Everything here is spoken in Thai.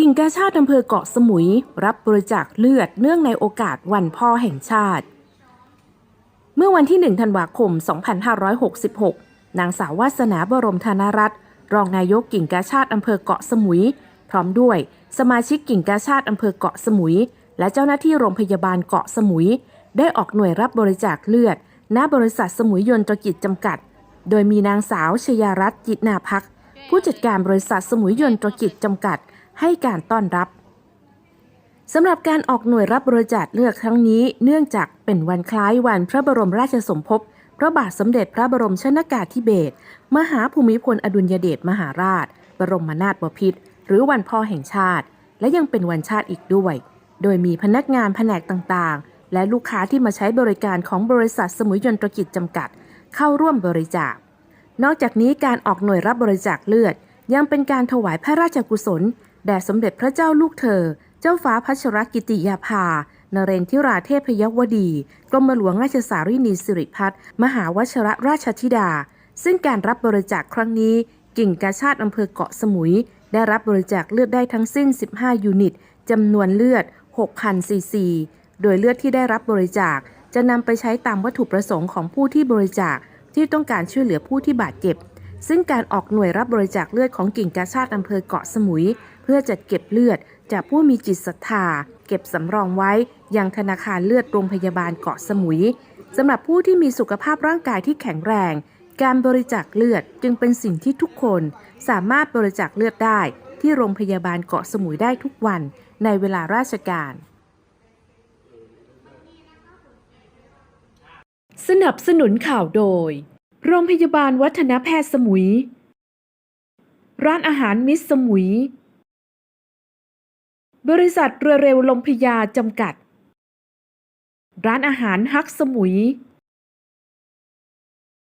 กิ่งกาชาติอำเภอเกาะสมุย รับบริจาคเลือดเนื่องในโอกาสวันพ่อแห่งชาติ เมื่อวันที่ 1 ธันวาคม 2566 นางสาววาสนาบรมธนรัตน์รองนายกกิ่งกาชาติอำเภอเกาะสมุย พร้อมด้วยสมาชิกกิ่งกาชาติอำเภอเกาะสมุย และเจ้าหน้าที่โรงพยาบาลเกาะสมุย ได้ออกหน่วยรับบริจาคเลือด ณบริษัทสมุยยนตรกิจจำกัด โดยมีนางสาวชยารัตน์จิตนาพัก ผู้จัดการบริษัทสมุยยนตรกิจจำกัด ให้การต้อนรับสำหรับการออกหน่วยรับบริจาคเลือดครั้งนี้ เนื่องจากเป็นวันคล้ายวันพระบรมราชสมภพพระบาทสมเด็จพระบรมชนากาธิเบศรมหาภูมิพลอดุลยเดชมหาราช บรมนาถบพิตรหรือวันพ่อแห่งชาติ และยังเป็นวันชาติอีกด้วย โดยมีพนักงานแผนกต่างๆ และลูกค้าที่มาใช้บริการของบริษัทสมุยยนตรกิจจำกัด เข้าร่วมบริจาคนอกจากนี้การออกหน่วยรับบริจาคเลือด ยังเป็นการถวายพระราชกุศล แด่สมเด็จพระเจ้าลูกเธอ เจ้าฟ้าพัชรกิติยาภานเรนทิราเทพยวดี กรมหลวงราชสารีนีสิริพัฒน์มหาวชรราชธิดา ซึ่งการรับบริจาคครั้งนี้ กิ่งกาชาติอำเภอเกาะสมุย ได้รับบริจาคเลือดได้ทั้งสิ้น 15 ยูนิตจำนวนเลือด 6,000 ซีซี โดยเลือดที่ได้รับบริจาค จะนำไปใช้ตามวัตถุประสงค์ของผู้ที่บริจาคที่ต้องการช่วยเหลือผู้ที่บาดเจ็บ ซึ่งการออกหน่วยรับบริจาคเลือดของกิ่งกาชาติอำเภอเกาะสมุย เพื่อจัดเก็บเลือดจากผู้มีจิตศรัทธา เก็บสำรองไว้ ยังธนาคารเลือดโรงพยาบาลเกาะสมุยสำหรับผู้ที่มีสุขภาพร่างกายที่แข็งแรง การบริจาคเลือดจึงเป็นสิ่งที่ทุกคน สามารถบริจาคเลือดได้ ที่โรงพยาบาลเกาะสมุยได้ทุกวัน ในเวลาราชการสนับสนุนข่าวโดย โรงพยาบาลวัฒนแพทย์สมุย ร้านอาหารมิสสมุย บริษัทเรือเร็วลมพยาจำกัด ร้านอาหารฮักสมุย